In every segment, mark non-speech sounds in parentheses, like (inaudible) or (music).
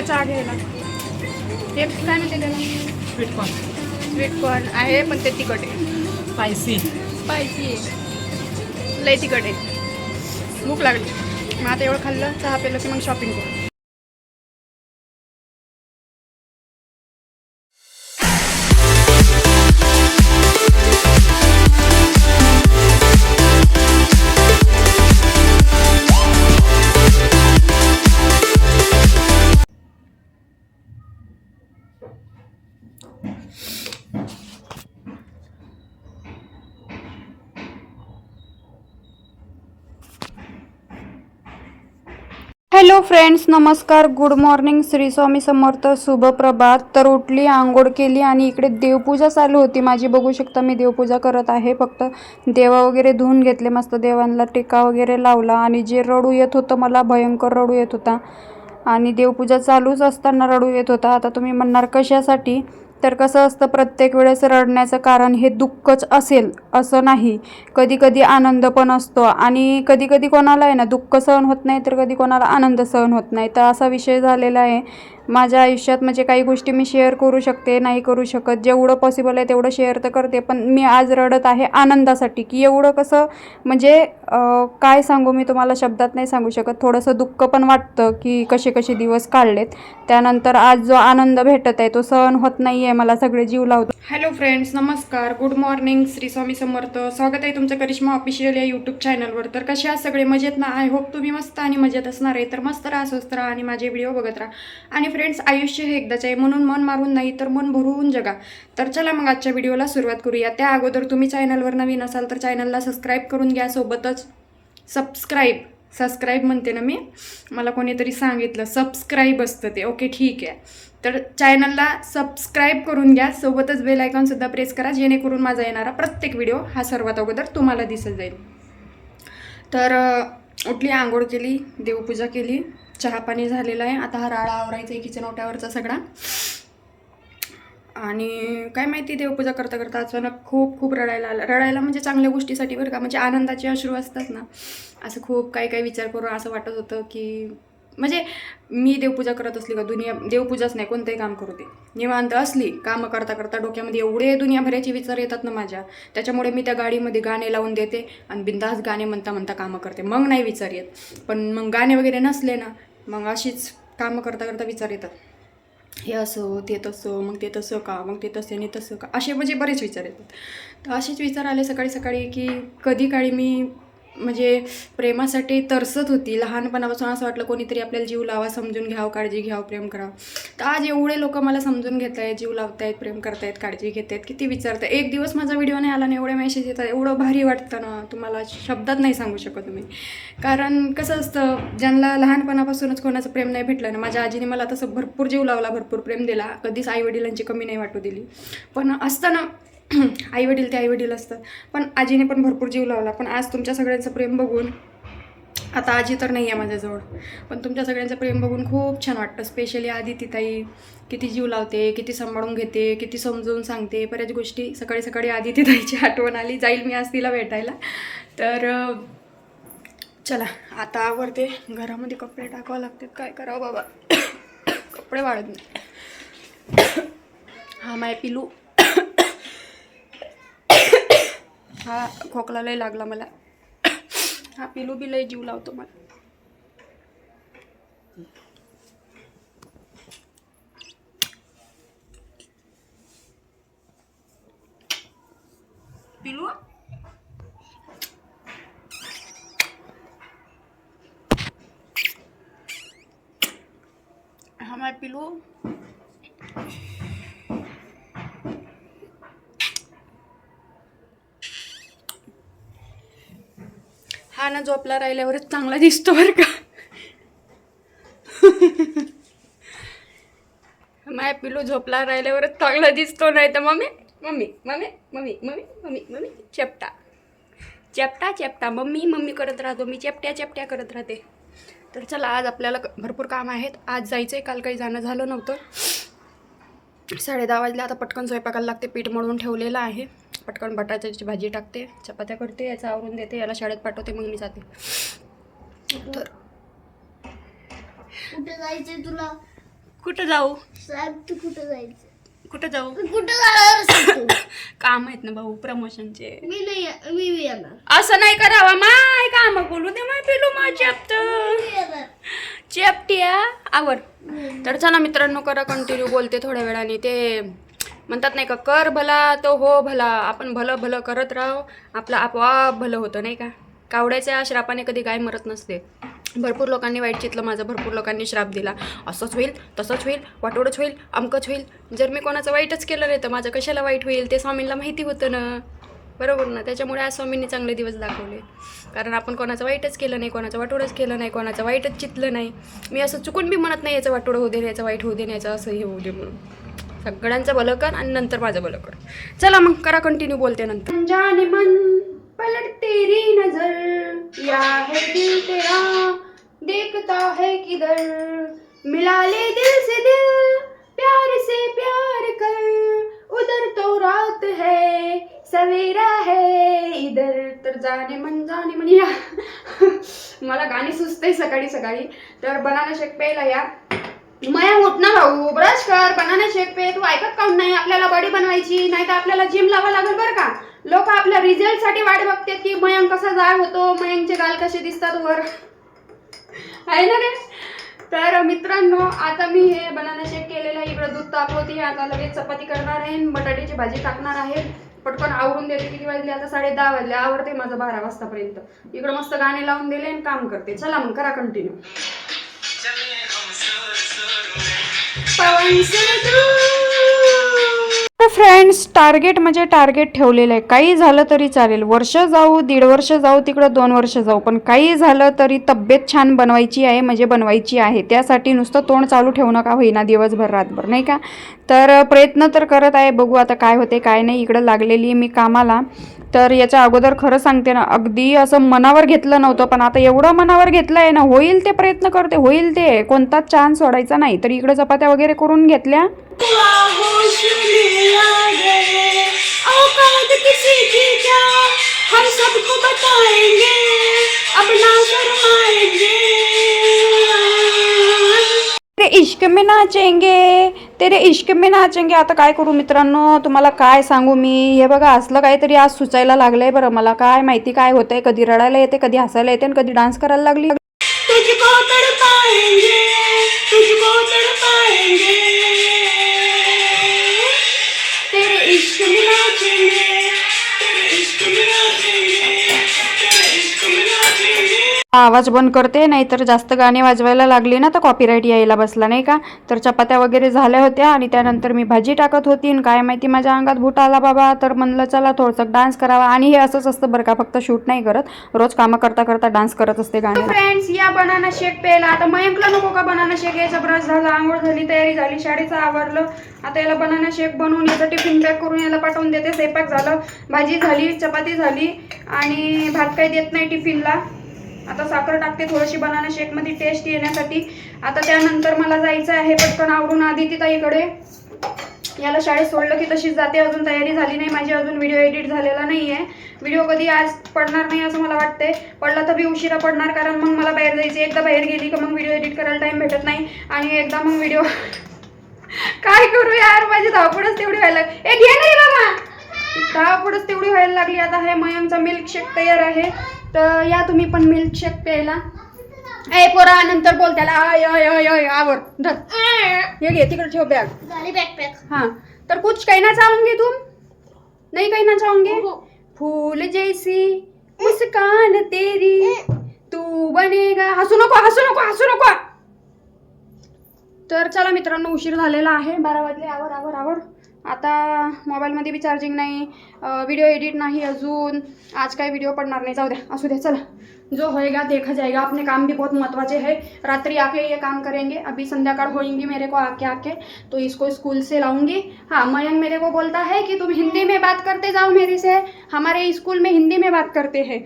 या चहा घ्यायला ते काय म्हणते त्याला? स्वीट कॉर्न स्वीट कॉर्न आहे पण ते तिखट आहे. स्पायसी. स्पायसी आहे. लय तिखट आहे. भूक लागली. मग आता एवढं खाल्लं चहा पिलं की मग शॉपिंग करू. हॅलो फ्रेंड्स नमस्कार. Good morning. श्री स्वामी समर्थ शुभ प्रभात. तर उठली आंघोळ केली आणि इकडे देवपूजा चालू होती. माझी बघू शकता मी देवपूजा करत आहे. फक्त देवा वगैरे धुवून घेतले. मस्त देवांना टिका वगैरे लावला आणि जे रडू येत होतं मला भयंकर रडू येत होता. आणि देवपूजा चालूच असताना रडू येत होता. आता तुम्ही म्हणणार कशासाठी? तर कसं असतं प्रत्येक वेळेस रडण्याचं कारण हे दुःखच असेल असं नाही. कधीकधी आनंद पण असतो आणि कधीकधी कोणाला आहे ना दुःख सहन होत नाही तर कधी कोणाला आनंद सहन होत नाही. तर असा विषय झालेला आहे. माझ्या आयुष्यात म्हणजे काही गोष्टी मी शेअर करू शकते नाही करू शकत. जेवढं पॉसिबल आहे तेवढं शेअर तर करते. पण मी आज रडत आहे आनंदासाठी. की एवढं कसं म्हणजे काय सांगू मी तुम्हाला? शब्दात नाही सांगू शकत. थोडंसं दुःख पण वाटतं की कसे कसे दिवस काढलेत. त्यानंतर आज जो आनंद भेटत आहे तो सहन होत नाही आहे मला. सगळे जीव लावतो. हॅलो फ्रेंड्स नमस्कार. Good morning Shri Swami Samarth. स्वागत आहे तुमचं करिश्मा ऑफिशियल या यूट्यूब चॅनलवर तर कसे आज सगळे? मजेत ना? आय होप तुम्ही मस्त आणि मजेत असणार आहे. तर मस्त राहा स्वस्त राहा आणि माझे व्हिडिओ बघत राहा. आणि फ्रेंड्स आयुष्य हे एकदाच आहे. म्हणून मन मारून नाही तर मन भरून जगा. तर चला मग आजच्या व्हिडिओला सुरुवात करूया. त्या अगोदर तुम्ही चॅनलवर नवीन असाल तर चॅनलला सबस्क्राईब करून घ्या. सोबतच सबस्क्राईब सबस्क्राईब म्हणते ना मी. मला कोणीतरी सांगितलं सबस्क्राईब असतं ते. ओके ठीक आहे. तर चॅनलला सबस्क्राईब करून घ्या. सोबतच बेल आयकॉनसुद्धा प्रेस करा. जेणेकरून माझा येणारा प्रत्येक व्हिडिओ हा सर्वात अगोदर तुम्हाला दिसत जाईल. तर उठली आंघोळ केली देवपूजा केली. चहा पाणी झालेला आहे. आता हा राळा आवरायचा आहे किचन ओट्यावरचा सगळा. आणि काय माहिती देवपूजा करता करता अचानक खूप खूप रडायला आलं. रडायला म्हणजे चांगल्या गोष्टीसाठी बरं का म्हणजे आनंदाचे अश्रू असतात ना. असं खूप काही काही विचार करून असं वाटत होतं की म्हणजे मी देवपूजा करत असली का दुनिया देवपूजाच नाही कोणतंही काम करू दे. निवांत असली कामं करता करता डोक्यामध्ये एवढे दुनियाभराचे विचार येतात ना माझ्या. त्याच्यामुळे मी त्या गाडीमध्ये गाणे लावून देते आणि बिंदास गाणे म्हणता म्हणता कामं करते. मग नाही विचार येत. पण मग गाणे वगैरे नसले ना मग अशीच कामं करता करता विचार येतात. हे असं ते तसं मग ते तसं का मग ते तसं आणि तसं का असे म्हणजे बरेच विचार येतात. तर असेच विचार आले सकाळी सकाळी की कधी काळी मी म्हणजे प्रेमासाठी तरसत होती. लहानपणापासून असं वाटलं कोणीतरी आपल्याला जीव लावा समजून घ्यावं काळजी घ्यावं प्रेम करावं. तर आज एवढे लोक मला समजून घेत आहेत जीव लावतायत प्रेम करतायत काळजी घेत आहेत किती विचारतं एक दिवस माझा व्हिडिओ नाही आला ना एवढे मेसेज येतात. एवढं भारी वाटतं ना. तुम्हाला शब्दात नाही सांगू शकत तुम्ही कारण कसं असतं ज्यांना लहानपणापासूनच कोणाचं प्रेम नाही भेटलं ना माझ्या आजीने मला तसं भरपूर जीव लावला भरपूर प्रेम दिला. कधीच आईवडिलांची कमी नाही वाटू दिली. पण असताना (clears throat) आईवडील ते आईवडील असतात. पण आजीने पण भरपूर जीव लावला. पण आज तुमच्या सगळ्यांचं प्रेम बघून आता आजी तर नाही आहे माझ्याजवळ पण तुमच्या सगळ्यांचं प्रेम बघून खूप छान वाटतं. स्पेशली आदिती ताई किती जीव लावते किती सांभाळून घेते किती समजून सांगते बऱ्याच गोष्टी सकाळी सकाळी आदिती ताईची (laughs) आठवण आली. जाईल मी आज तिला भेटायला. तर चला आता आवडते घरामध्ये कपडे टाकावं लागतात काय करावं बाबा? (coughs) कपडे वाढत नाही. (coughs) हा माय पिलू. हा खोकला लय लागला मला. हा पिलू बी लय जीव लावतो मला. पिलू? हा माय पिलू. हा ना झोपला राहिल्यावरच चांगला दिसतो बरं का. माय पिलू झोपला राहिल्यावरच चांगला दिसतो नाही तर mummy mummy mummy mummy mummy mummy mummy चेपटा. चेपटा चेपटा. मम्मी मम्मी करत राहतो. मी चेपट्या चेपट्या करत राहते. तर चला आज आपल्याला क- भरपूर काम आहेत. आज जायचं आहे काल काही जाणं झालं नव्हतं. साडे दहा वाजले. आता पटकन स्वयंपाकाला लागते. पीठ मळून ठेवलेलं आहे. पटकन बटाट्याची भाजी टाकते चपात्या करते याचं आवरून देते याला शाळेत पाठवते मग मी जाते. तर. कुठे जायचंय तुला? कुठं जाऊ? सांग तू कुठं जायचं कुठं जाऊ? कुठं जाणार तू? काम आहेत ना भाऊ प्रमोशनचे. मी नाही ये- मी बी येणार. असं नाही करावा माय काम बोलू दे माय पिलू मा चेपत मी येणार. चेपटिया आवर तर चला मित्रांनो करा कंटिन्यू बोलते थोड्या वेळाने. ते म्हणतात नाही का कर भला तो हो भला आपण भलं भलं करत राहो आपलं आपोआप भलं होतं नाही का? कावड्याच्या श्रापाने कधी गाय मरत नसते. भरपूर लोकांनी वाईट चितलं माझं भरपूर लोकांनी श्राप दिला. असंच होईल तसंच होईल वाटोडच होईल अमकंच होईल. जर मी कोणाचं वाईटच केलं नाही तर माझं कशाला वाईट होईल? ते स्वामींना माहिती होतं ना. बरोबर ना? त्याच्यामुळे आज स्वामींनी चांगले दिवस दाखवले. कारण आपण कोणाचं वाईटच केलं नाही कोणाचं वाटोडंच केलं नाही कोणाचं वाईटच चितलं नाही. मी असं चुकून बी म्हणत नाही याचं वाटोडं होऊ दे याचं वाईट होऊ दे याचं असं हे होऊ दे म्हणून. सगळ्यांचं भलं कर आणि नंतर माझं भलं कर. चला मग करा कंटिन्यू बोलते नंतर. जाने मन पलट तेरी नजर. या है दिल तेरा देखता है किधर. मिला ले दिल से दिल प्यार से प्यार कर. उधर तो रात है सवेरा है इधर. तर जाने मन जाने मन. या. (laughs) मला गाणी सुचते सकाळी सकाळी. तर बनाना शेक प्यायला या. मया उठ ना भाऊ. ब्रश कर बनाना शेक पे. तू ऐकत काऊन नाही? आपल्याला बॉडी बनवायची. नाही तर आपल्याला जिम लावा लागेल बरं का? लोक आपल्या रिझल्टसाठी वाट बघतात की मयंक कसा जाळ होतो मयंकचे गाल कसे दिसतात वर. आहे ना रे? तर मित्रांनो आता मी हे बनाना शेक केलेलं आहे. इकडं दूध तापवते. आता लगेच चपाती करणार आहे. बटाट्याची भाजी टाकणार आहे. पटकन आवरून देते. किती वाजले? आता साडे दहा वाजले. आवरते माझं बारा वाजतापर्यंत. इकडं मस्त गाणे लावून दिले आणि काम करते. चला मग करा continue Power and Cylinder! Friends target म्हणजे टार्गेट ठेवलेलं आहे. काही झालं तरी चालेल. वर्ष जाऊ दीड वर्ष जाऊ तिकडं दोन वर्ष जाऊ. पण काही झालं तरी तब्येत छान बनवायची आहे म्हणजे बनवायची आहे. त्यासाठी नुसतं तोंड चालू ठेवू नका होईना दिवसभर रातभर नाही का? तर प्रयत्न तर करत आहे. बघू आता काय होते काय नाही. इकडं लागलेली मी कामाला. तर याच्या अगोदर खरं सांगते ना अगदी असं मनावर घेतलं नव्हतं. पण आता एवढं मनावर घेतलं आहे ना होईल ते प्रयत्न करते होईल ते. कोणताच चान्स सोडायचा नाही. तर इकडं चपात्या वगैरे करून घेतल्या. हम सबको बताएंगे अपना शर्माएंगे तेरे इश्क में नाचेंगे तेरे इश्क में नाचेंगे. आता काय करू मित्रांनो? तुम्हाला काय सांगू मी? हे बघा असलं काहीतरी आज सुचायला लागलंय बरं. मला काय माहिती काय होतंय. कधी रडायला येते कधी हसायला येते आणि कधी डान्स करायला लागली. तुझको तड़पाएंगे तुझको तड़पाएंगे आवाज बंद करते नाहीतर जास्त गाणे वाजवायला लागली ना तर कॉपीराईट यायला बसला नाही का? तर चपात्या वगैरे झाल्या होत्या आणि त्यानंतर मी भाजी टाकत होती आणि काय माहिती माझ्या अंगात भूट आला बाबा तर म्हणलं चला थोडंसं डान्स करावा. आणि हे असंच असतं बरं का फक्त शूट नाही करत. रोज कामं करता करता डान्स करत असते गाणे. फ्रेंड्स या बनाना शेक प्यायला. आता मयंकला नको का बनाना शेक याचा ब्रश झाला आंघोळ झाली तयारी झाली शाळेचं आवरलं. आता याला बनाना शेक बनवून याचा टिफिन पॅक करून याला पाठवून देते. स्वयंपाक झालं भाजी झाली चपाती झाली आणि भात काही देत नाही टिफिनला आता साखर टाकते थोडीशी बनाना शेकमध्ये टेस्ट येण्यासाठी. आता त्यानंतर मला जायचं आहे पटकन आवरून आदिती ताईकडे याला शाळेत सोडलं की तशीच जाते अजून तयारी झाली नाही माझी अजून व्हिडिओ एडिट झालेला नाही आहे व्हिडिओ कधी आज पडणार नाही असं मला वाटतंय पडला तर बी उशिरा पडणार कारण मग मला बाहेर जायची एकदा बाहेर गेली का मग व्हिडिओ एडिट करायला टाईम भेटत नाही. आणि एकदा मग व्हिडिओ (laughs) काय करू यार माझी धावपळच तेवढी व्हायला लागली. ए घे नाही बाबा! धावपळच तेवढी व्हायला लागली. आता हे मयमचा मिल्कशेक तयार आहे. तर या तुम्ही पण मिल्कशेक प्यायला. ए पोरा नंतर बोल त्याला. आय आय आय आय आवर. धर. हे घे तिकडे ठेव बॅग झाली बॅकपॅक हाँ. तर कुछ कहना चाहोगे तुम? नहीं कहना चाहोगे. फूल जैसी मुस्कान तेरी तू बनेगा. हसू नको हसू नको हसू नको. तर चला मित्रांनो उशीर झालेला आहे. बारा वाजले. आवर आवर आवर. आता मोबाईलमध्ये बी चार्जिंग नाही व्हिडिओ एडिट नाही अजून. आज काही व्हिडिओ पडणार नहीं जाओ दे असू दे चला. जो होएगा देखा जाएगा अपने काम भी बहुत महत्वाचे है. रात्रि आके ये काम करेंगे. अभी संध्याकाळ होएँगी मेरे को आके आके. तो इसको स्कूल से लाऊँगी. हाँ मयंक मेरे को बोलता है कि तुम हिंदी में बात करते जाओ मेरे से. हमारे स्कूल में हिंदी में बात करते हैं.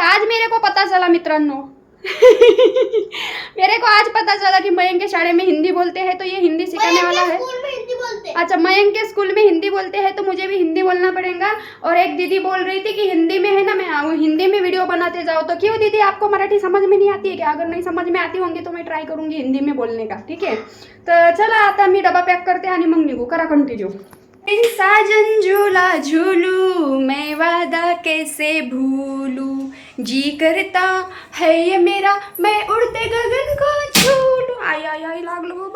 आज मेरे को पता चला, मित्रांनो. मेरे को आज पता चला कि मयंक के शाळे में हिंदी बोलते हैं तो ये हिंदी सिखाने वाला है। स्कूल में हिंदी बोलते अच्छा मयंक के स्कूल में हिंदी बोलते हैं तो मुझे भी हिंदी बोलना पड़ेगा। और एक दीदी बोल रही थी कि हिंदी में है ना मैं वो हिंदी में वीडियो बनाते जाओ। तो क्यों दीदी आपको मराठी समझ में नहीं आती है क्या? अगर नहीं समझ में आती होंगी तो मैं ट्राई करूँगी हिंदी में बोलने का ठीक है? तर चला आता मी डबा पॅक करते आणि मग निघू करा कंटिन्यू साजन झूला झूलू मैं वादा कैसे भूलू? जी करता है ये मेरा मैं उड़ते गगन को बोलू आई आई आई लागलो गो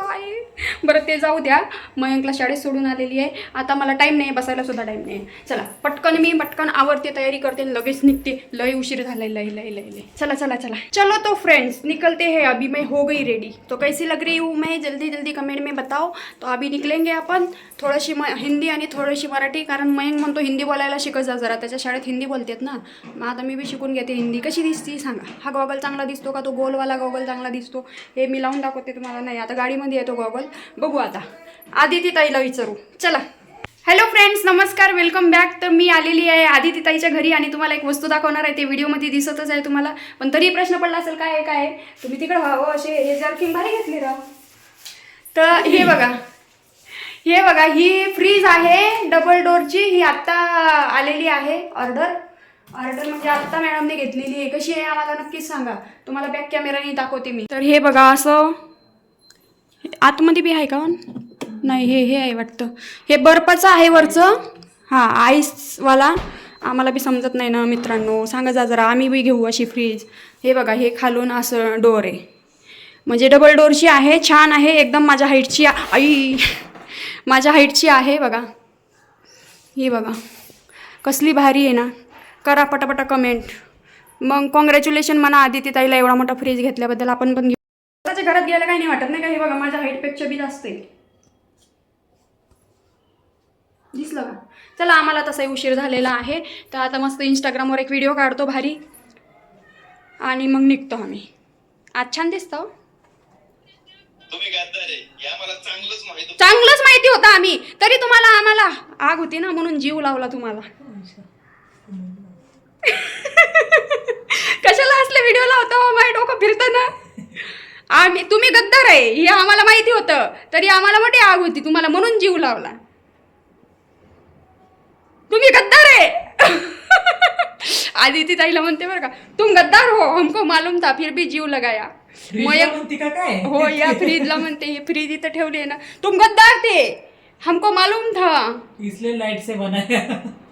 बरं ते जाऊ द्या. मयंकला शाळेत सोडून आलेली आहे. आता मला टाईम नाही बसायला सुद्धा टाईम नाही चला पटकन मी पटकन आवरते तयारी करते लगेच निघते. लय उशीर झालाय लय लय लय लय. चला चला चला. चलो तो फ्रेंड्स निकलते हैं अभी मैं हो गई रेडी तो कैसी लग रही हूँ मैं? जल्दी जल्दी कमेंट में बताओ. तो अभी निकलेंगे आपण. थोडीशी म हिंदी आणि थोडीशी मराठी कारण मयंक म्हणतो हिंदी बोलायला शिकत जा जरा. त्याच्या शाळेत हिंदी बोलतेत ना. मग आता मी बी शिकून घेते हिंदी. कशी दिसती? सांगा. हा गॉगल चांगला दिसतो का? तो गोलवाला गॉगल चांगला दिसतो. हे मी लावून दाखवते तुम्हाला. नाही आता गाडीमध्ये येतो गॉगल. बघू आता. आदिती ताईला विचारू. चला. हॅलो फ्रेंड्स नमस्कार. वेलकम बॅक तर मी आलेली आहे आदिती ताईच्या घरी आणि तुम्हाला एक वस्तू दाखवणार आहे. ते व्हिडिओमध्ये दिसतच आहे तुम्हाला. पण तरी प्रश्न पडला असेल काय आहे काय तुम्ही तिकडे व्हावं असे हे जर्किंग भारी घेतली राव. तर हे बघा. हे बघा ही फ्रीज आहे. डबल डोअरची ही आत्ता आलेली आहे. ऑर्डर ऑर्डर म्हणजे आत्ता मॅडमने घेतलेली आहे. कशी आहे आम्हाला नक्कीच सांगा. तुम्हाला बॅक कॅमेराने दाखवते मी. तर हे बघा असं. आतमध्ये बी आहे का नाही हे हे आहे वाटतं. हे बर्फाचं आहे वरचं. हां आईसवाला. आम्हाला बी समजत नाही ना मित्रांनो. सांगा जा जरा आम्ही बी घेऊ अशी फ्रीज हे बघा हे खालून असं डोअर आहे. म्हणजे डबल डोअरची आहे छान आहे एकदम माझ्या हाईटची आई. माझ्या हाईटची आहे बघा. ही बघा. कसली भारी आहे ना. करा पटापटा कमेंट मग कॉंग्रॅच्युलेशन म्हणा आदिती ताईला एवढा मोठा फ्रीज घेतल्याबद्दल आपण पण घेऊ. स्वतःच्या घरात गेलं काही नाही वाटत नाही का? हे बघा माझ्या हाईटपेक्षा बी जास्त आहे. दिसलं का? चला आम्हाला तसाही उशीर झालेला आहे. तर आता मस्त इंस्टाग्रामवर एक व्हिडिओ काढतो भारी. आणि मग निघतो आम्ही. आज छान दिसतो हो. चांगलंच माहिती होतं आम्ही. तरी तुम्हाला आम्हाला आग होती ना म्हणून जीव लावला तुम्हाला कशाला असले व्हिडिओ लावतो फिरतं ना? आम्ही तुम्ही गद्दार आहे हे आम्हाला माहिती होतं. तरी आम्हाला मोठी आग होती तुम्हाला म्हणून जीव लावला. तुम्ही गद्दार आहे! (laughs) आदिती ताईला म्हणते बरं का तुम गद्दार हो हमको मालूम था फिर भी जीव लगाया. का काय? हो या फ्रीजला म्हणते हे फ्रीज इथं ठेवली आहे ना. तुम गद्दार थे! हमको मालूम था। इसलिए लाइट से बनाया।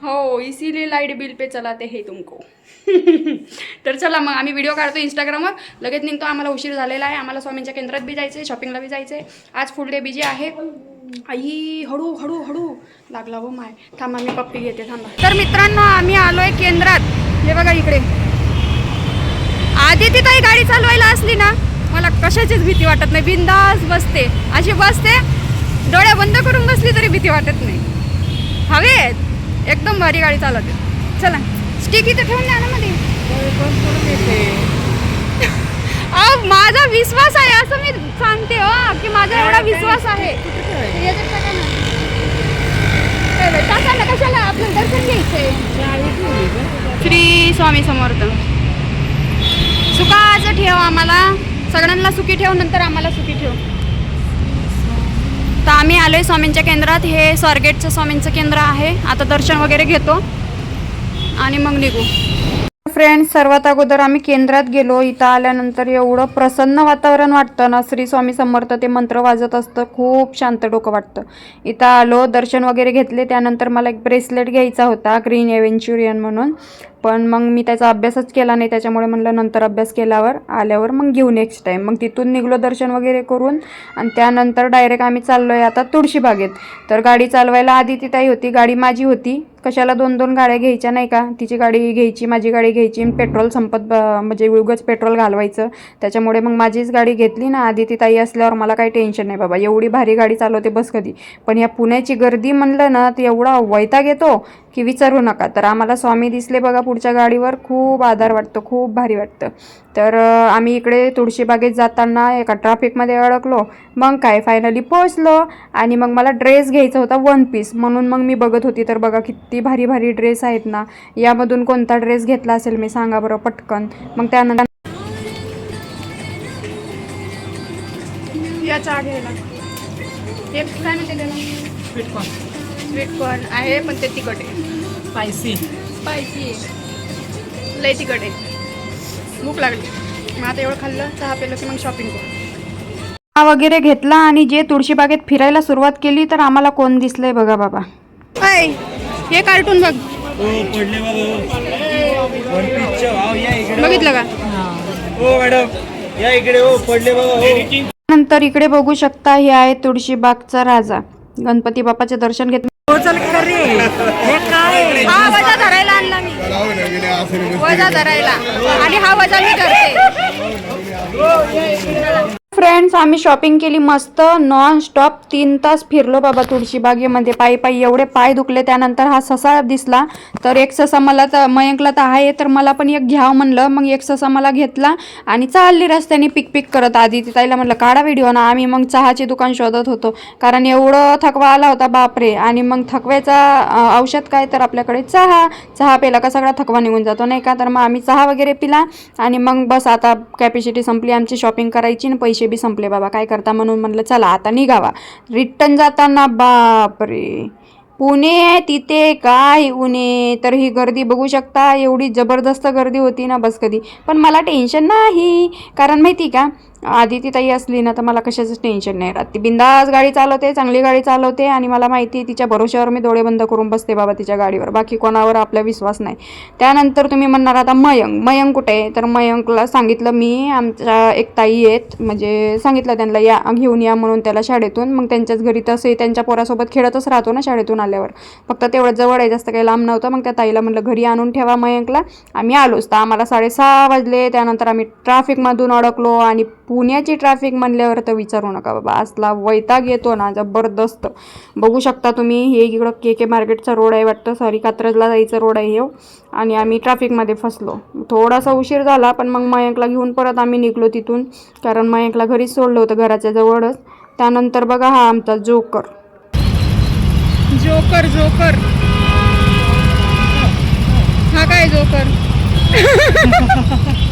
हो इसीलिए लाइट बिल पे चलाते हे तुमको। (laughs) तर चला मग आम्ही व्हिडिओ काढतो इंस्टाग्रामवर लगेच निघतो आम्हाला उशीर झालेला आहे. आम्हाला स्वामींच्या केंद्रात बी जायचं आहे शॉपिंगला बी जायचं आहे आज फुल डे बिजी आहे. आई हळू हळू हळू. लागला हो माय. थांबा मी पप्पी घेते थांबा. तर मित्रांनो आम्ही आलोय केंद्रात. हे बघा इकडे. आधी ती काही गाडी चालवायला असली ना मला कशाचीच भीती वाटत नाही. बिंदास बसते. अशी बसते डोळ्या बंद करून बसली तरी भीती वाटत नाही. हवेत एकदम भारी गाडी चालवते. चला. स्टिक इथं ठेवून द्या ना मध्ये अहो माझा विश्वास आहे असं मी सांगते हो की माझा एवढा विश्वास आहे. याच्यात ना. कशाला आपलं दर्शन घ्यायचंय श्री स्वामी समर्थ. सुखाचं ठेव आम्हाला. सगळ्यांना सुखी ठेव नंतर आम्हाला सुखी ठेव. आम्ही आलो आहे स्वामींच्या केंद्रात. हे स्वारगेटचं स्वामींचं केंद्र आहे. आता दर्शन वगैरे घेतो. आणि मग निघू. फ्रेंड्स सर्वात अगोदर आम्ही केंद्रात गेलो. इथं आल्यानंतर एवढं प्रसन्न वातावरण वाटतं ना. श्री स्वामी समर्थ ते मंत्र वाजत असतं. खूप शांत डोकं वाटतं. इथं आलो दर्शन वगैरे घेतले. त्यानंतर मला एक ब्रेसलेट घ्यायचा होता. ग्रीन एव्हेंच्युरियन म्हणून. पण मग मी त्याचा अभ्यासच केला नाही. त्याच्यामुळे म्हणलं नंतर अभ्यास केल्यावर आल्यावर मग घेऊ नेक्स्ट टाईम मग तिथून निघलो दर्शन वगैरे करून आणि त्यानंतर डायरेक्ट आम्ही चाललो आहे आता तुळशीबागेत. तर गाडी चालवायला आधी ती ताई होती गाडी माझी होती. कशाला दोन दोन गाड्या घ्यायच्या नाही का? तिची गाडी घ्यायची माझी गाडी घ्यायची आणि पेट्रोल संपत ब- म्हणजे उगच पेट्रोल घालवायचं. त्याच्यामुळे मग माझीच गाडी घेतली ना. आधी ती ताई असल्यावर मला काही टेन्शन नाही बाबा. एवढी भारी गाडी चालवते बस कधी. पण या पुण्याची गर्दी म्हणलं ना ती एवढा वैताग येतो की विचारू नका. तर आम्हाला स्वामी दिसले बघा पुढच्या गाडीवर खूप आधार वाटतो खूप भारी वाटतं. तर आम्ही इकडे तुळशीबागेत जाताना एका ट्रॅफिकमध्ये अडकलो. मग काय फायनली पोहोचलो आणि मग मला ड्रेस घ्यायचा होता वन पीस म्हणून मग मी बघत होती तर बघा किती भारी भारी ड्रेस आहेत ना. यामधून कोणता ड्रेस घेतला असेल मी सांगा बरं पटकन. मग त्यानंतर स्वीट कॉर्न. स्वीट कॉर्न आहे पण ते तिखट आहे. स्पायसी स्पायसी आहे लय आहे. भूक लागली. मग आता एवढं खाल्लं चहा पेलं की मग शॉपिंग करू. हा वगैरे घेतला आणि जे तुळशीबागेत फिरायला सुरुवात केली तर आम्हाला कोण दिसलंय बघा बाबा. काय? हे कार्टून बघ. पडले बघितलं का? हो मॅडम. या इकडे हो पडले बाबा हो. नंतर इकडे बघू शकता हे आहे तुळशीबागचा राजा. गणपती बाप्पाचे दर्शन घेतले हा वजा धरायला आणला मी. वजा धरायला. आणि हा वजा मी करते. फ्रेंड्स आम्ही शॉपिंग केली मस्त नॉन स्टॉप तीन तास फिरलो बाबा तुळशीबागेमध्ये पायी पायी एवढे पाय दुखले त्यानंतर हा ससा दिसला. तर एक ससा मला तर मयंकला तर आहे तर मला पण एक घ्यावं म्हणलं. मग एक ससा मला घेतला आणि चालली रस्त्याने पिक पिक करत. आधी ती ताईला म्हटलं काढा व्हिडिओ ना. आम्ही मग चहाचे दुकान शोधत होतो. कारण एवढं थकवा आला होता बापरे. आणि मग थकव्याचा औषध काय? तर आपल्याकडे चहा. चहा पिला का सगळा थकवा निघून जातो नाही का? तर मग आम्ही चहा वगैरे पिला आणि मग बस आता कॅपॅसिटी संपली आमची शॉपिंग करायची आणि पैसे बी संपले बाबा काय करता म्हणून म्हणलं चला आता निघावा. रिटर्न जाताना बापरे. पुणे तिथे काय उणे तर ही गर्दी बघू शकता एवढी जबरदस्त गर्दी होती ना बस कधी. पण मला टेन्शन नाही. कारण माहिती का आधी ती ताई असली ना तर मला कशाचंच टेन्शन नाही राहत. ती बिंदास गाडी चालवते चांगली गाडी चालवते आणि मला माहिती आहे तिच्या भरोश्यावर मी डोळे बंद करून बसते बाबा तिच्या गाडीवर. बाकी कोणावर आपला विश्वास नाही. त्यानंतर तुम्ही म्हणणार आता मयंक. मयंक कुठे आहे? तर मयंकला सांगितलं मी आमच्या एक ताई आहेत. म्हणजे सांगितलं त्यांना या घेऊन या म्हणून त्याला शाळेतून. मग त्यांच्याच घरी तसे त्यांच्या पोरासोबत खेळतच राहतो ना शाळेतून आल्यावर. फक्त तेवढं जवळ आहे जास्त काही लांब नव्हतं. मग त्या ताईला म्हटलं घरी आणून ठेवा मयंकला. आम्ही आलोच. तर आम्हाला साडेसहा वाजले. त्यानंतर आम्ही ट्रॅफिकमधून अडकलो आणि पुण्याची ट्रॅफिक म्हणल्यावर तर विचारू नका बाबा. असला वैताग येतो ना जबरदस्त. बघू शकता तुम्ही हे इकडं के के मार्केटचा रोड आहे वाटतं. सॉरी कात्रजला जायचं रोड आहे हो. आणि आम्ही ट्रॅफिकमध्ये फसलो. थोडासा उशीर झाला पण मग मयंकला घेऊन परत आम्ही निघलो तिथून. कारण मयंकला घरीच सोडलं होतं घराच्या जवळच. त्यानंतर बघा हा आमचा जोकर. Joker joker. हा काय जोकर? (laughs)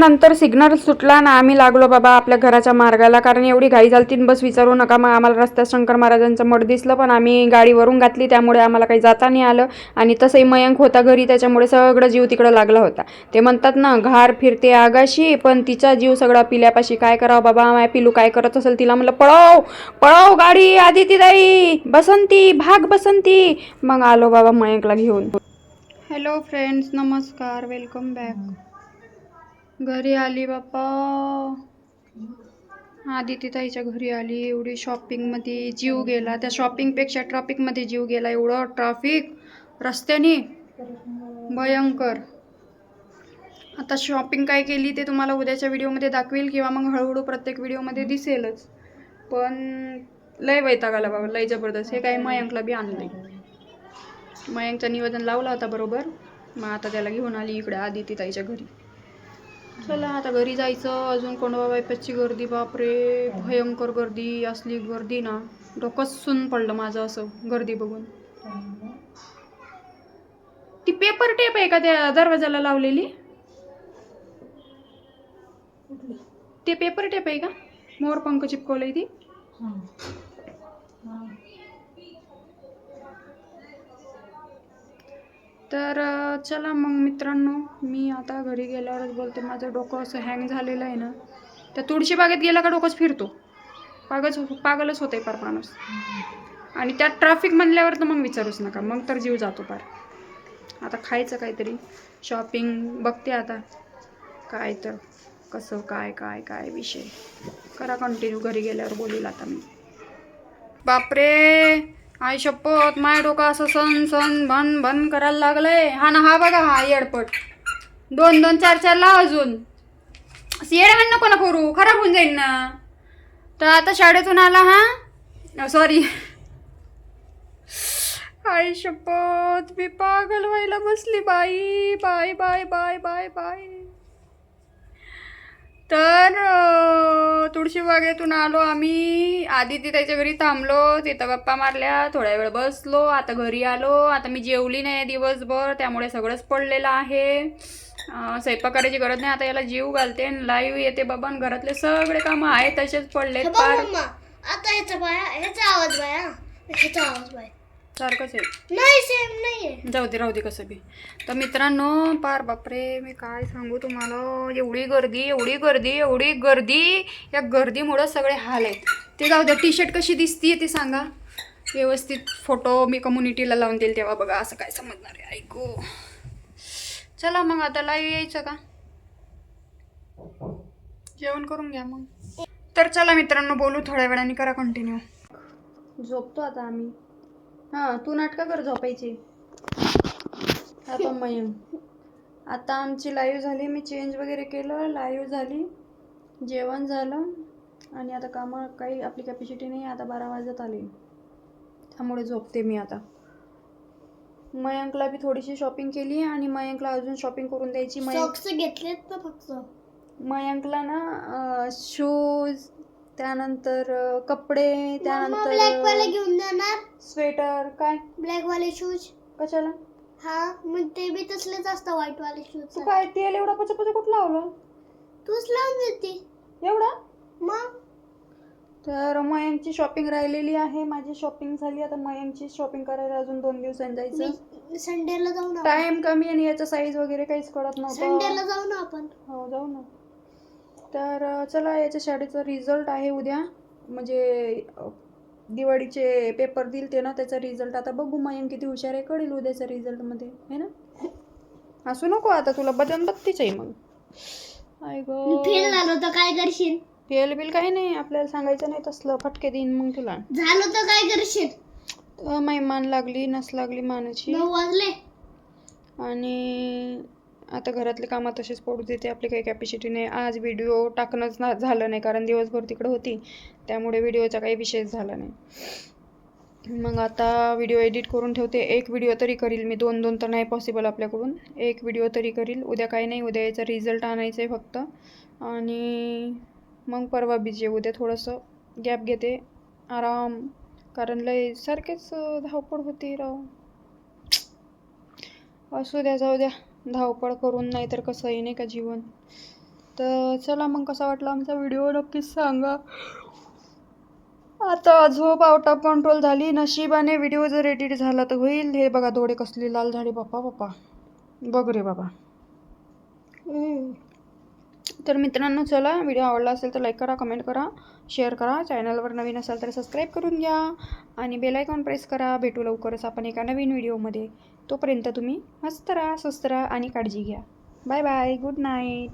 नंतर सिग्नल सुटला ना आम्ही लागलो बाबा आपल्या घराच्या मार्गाला कारण एवढी घाई झाली बस विचारू नका मग आम्हाला रस्त्यात शंकर महाराजांचं मठ दिसलं पण आम्ही गाडीवरून घातली त्यामुळे आम्हाला काही जाता नाही आलं. आणि तसंही मयंक होता घरी त्याच्यामुळे सगळं जीव तिकडं लागला होता. ते म्हणतात ना घार फिरते आगाशी पण तिचा जीव सगळा पिल्यापाशी काय करावं बाबा माय पिलू काय करत असेल तिला म्हणलं पळव पळव गाडी आदितीदाई दाई बसंती भाग बसंती. मग आलो बाबा मयंकला घेऊन. हॅलो फ्रेंड्स नमस्कार वेलकम बॅक घरी आली बाप्पा. आदिती ताईच्या घरी आली. एवढी शॉपिंगमध्ये जीव गेला. त्या शॉपिंगपेक्षा ट्रॅफिकमध्ये जीव गेला. एवढं ट्रॅफिक रस्त्याने. भयंकर. आता शॉपिंग काय केली ते तुम्हाला उद्याच्या व्हिडिओमध्ये दाखवेल किंवा मग हळूहळू प्रत्येक व्हिडिओमध्ये दिसेलच. पण लय वैताग आला बाबा. लय जबरदस्त. हे काय मयंकला बी आणलं मयंकचं निवेदन लावला होता बरोबर. मग आता त्याला घेऊन आली इकडे आदिती ताईच्या घरी. चला आता घरी जायचं. अजून कोंडवा बायपाची गर्दी बापरे. भयंकर गर्दी असली गर्दी ना. डोकंच सुन पडलं माझं असं गर्दी बघून. ती पेपर टेप आहे का त्या दरवाजाला लावलेली? ते पेपर टेप आहे का? मोर पंख चिपकवलंय ती. तर चला मग मित्रांनो मी आता घरी गेल्यावरच बोलते. माझं डोकं असं हँग झालेलं आहे ना. त्या तुळशी बागेत गेला का डोकंच फिरतो? पागच पागलच होतंय पार माणूस. आणि त्यात ट्रॅफिक म्हणल्यावर तर मग विचारूच नका. मग तर जीव जातो पार. आता खायचं काहीतरी. शॉपिंग बघते आता. काय तर कसं काय काय काय विषय. करा कंटिन्यू घरी गेल्यावर बोलील आता मी. बापरे! आई शपथ माय डोका असं सण सण भन भन करायला लागलंय. हा ना हा बघा हा येडपट. दोन दोन चार चारला अजून. येड्यावान नको ना करू खराब होऊन जाईल ना. तर आता शाळेतून आला हा? सॉरी आई शपथ मी पागल व्हायला बसली बाई. Bye bye bye bye bye तर तुळशीबागेतून आलो आम्ही. आधी ती त्याच्या घरी थांबलो. तिथं गप्पा मारल्या. थोड्या वेळ बसलो. आता घरी आलो. आता मी जेवली नाही दिवसभर. त्यामुळे सगळंच पडलेलं आहे. स्वयंपाक करायची गरज नाही. आता याला जीव घालते लाईव्ह येते बाबा घरातले सगळे कामं आहेत तसेच पडले आता ह्याचा बाया ह्याचा आवाज बाया. ह्याचा आवाज बाय. सारखंच आहे. नाही सेम नाहीये. जाऊ दे राहू दे कसं बी. तर मित्रांनो पार बापरे मी काय सांगू तुम्हाला? एवढी गर्दी एवढी गर्दी एवढी गर्दी. या गर्दीमुळं सगळे हाल आहेत. ते जाऊ द्या टी शर्ट कशी दिसतीये ते सांगा. व्यवस्थित फोटो मी कम्युनिटीला लावून देईल तेव्हा बघा असं काय समजणार आहे? ऐकू. चला मग आता लाईव्ह यायचं का? जेवण करून घ्या मग. तर चला मित्रांनो बोलू थोड्या वेळाने करा कंटिन्यू झोपतो आता आम्ही. हां तू नाटकं कर झोपायची. आता मयम आता आमची लाईव्ह झाली मी चेंज वगैरे केलं लाईव्ह झाली जेवण झालं आणि आता कामं काही आपली कॅपॅसिटी नाही आता बारा वाजत आली. त्यामुळे झोपते मी आता. मयंकला बी थोडीशी शॉपिंग केली आणि मयंकला अजून शॉपिंग करून द्यायची. मयंक घेतलेत ना फक्त? मयंकला ना शूज त्यानंतर अं, कपडे मम्मा ब्लॅक वाले त्यानंतर घेऊन जाणार. स्वेटर काय? ब्लॅक वाले शूज कशाला? हा मग ते बी तसलेच असतं व्हाईट वाले तू शूज काय तेल एवढा पचा पचा कुठं लावलं? तूच लावून देते. एवढा? मग? तर मयंकची शॉपिंग राहिलेली आहे. माझी शॉपिंग झाली. आता मयंकची शॉपिंग करायला अजून दोन दिवसांनी जायचं. मी संडेला जाऊ ना टाइम कमी आणि याचा साईज वगैरे काहीच कळत संडेला नव्हतं जाऊ ना आपण. हो जाऊ ना. तर चला याच्या शाळेचा रिझल्ट आहे उद्या. म्हणजे दिवाळीचे पेपर दिल ते ना त्याचा रिझल्ट आता बघू मयंक किती हुशार आहे कळेल उद्याच्या रिझल्टमध्ये है ना? असू नको आता तुला बदन बत्तीच आहे मग. I go. फेल झालो तर काय करशील? फेल बिल काही नाही आपल्याला सांगायचं नाही तसलं फटके देईन मग तुला. झालो तर काय करशील? तर माई मान लागली नस लागली मानाची. वाजले. आणि आता घरातले कामं तसेच पडू देते. आपली काही कॅपॅसिटी नाही. आज व्हिडिओ टाकणंच ना झालं नाही. कारण दिवसभर तिकडं होती. त्यामुळे व्हिडिओचा काही विषयच झाला नाही. मग आता व्हिडिओ एडिट करून ठेवते. एक व्हिडिओ तरी करील मी. दोन दोन तर नाही पॉसिबल आपल्याकडून. एक व्हिडिओ तरी करील. उद्या काही नाही. उद्या याचा रिझल्ट आणायचा आहे फक्त. आणि मग परवा बिजी उद्या थोडंसं गॅप घेते. आराम. कारण लय सारखेच धावपळ होती राव. असू द्या जाऊ द्या. धावपळ करून नाही तर कसंही नाही का जीवन? तर चला मग कसा वाटला आमचा व्हिडिओ नक्कीच सांगा. आता झोप आउट ऑफ कंट्रोल झाली. नशिबाने व्हिडिओ जर एडिट झाला तर होईल. हे बघा डोळे कसले लाल झाले बाप्पा बाप्पा बघ रे बाबा. तर मित्रांनो चला व्हिडिओ आवडला असेल तर लाईक करा कमेंट करा शेअर करा. चॅनलवर नवीन असाल तर सबस्क्राईब करून घ्या आणि बेलायकॉन प्रेस करा. भेटू लवकरच आपण एका नवीन व्हिडिओमध्ये तोपर्यंत तुम्ही मस्त राहा स्वस्त राहा आणि काळजी घ्या. Bye bye good night